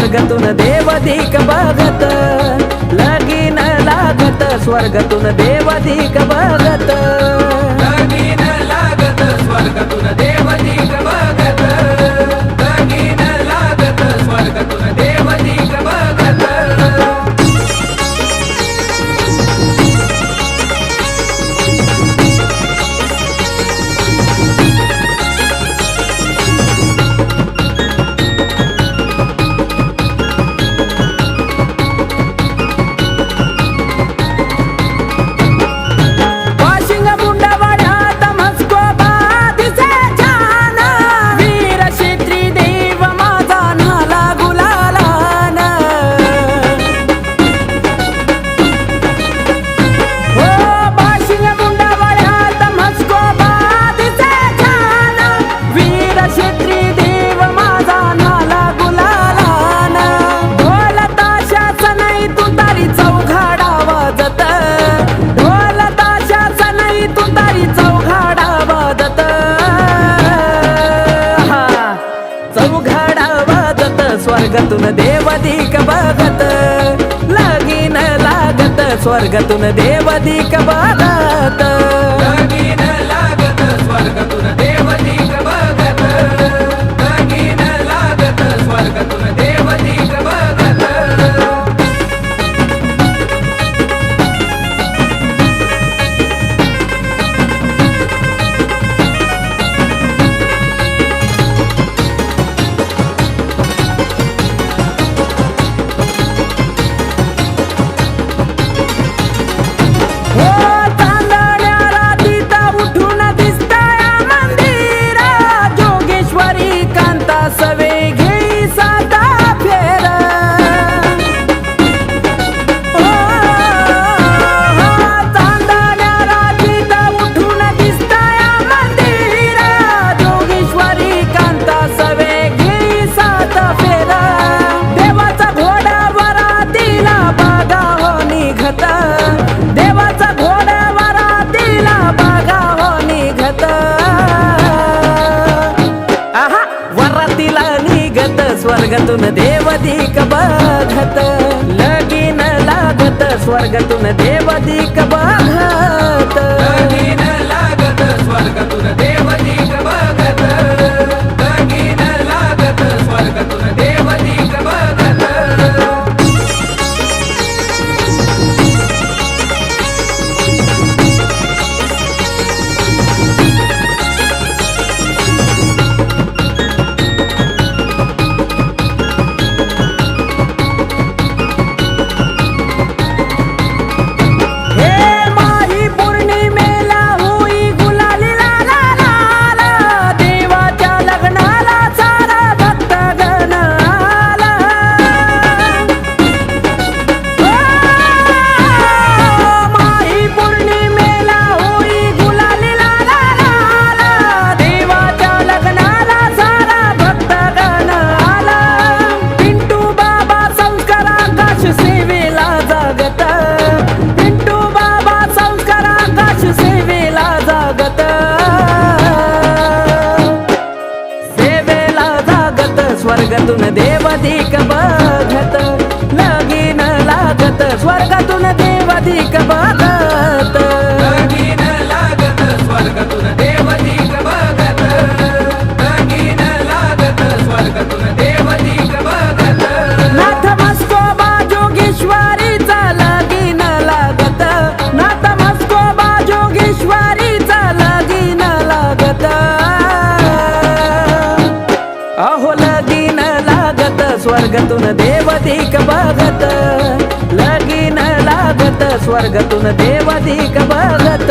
स्वर्गतून देवधिक बघत लगीन लागत स्वर्गतून देवधिक बघत. स्वर्गातून देवाधिक बघत लागीन लागत स्वर्गातून देवाधिक बघत. स्वर्गातून देवदिक बाधत लगीन लागत स्वर्गातून बाधत बघत. देवाधिक बघत लगीन लागत स्वर्गातून देवाधिक बघत. स्वर्गतून देवधिक बघत लगीन लागत स्वर्गतून देवधिक बघत.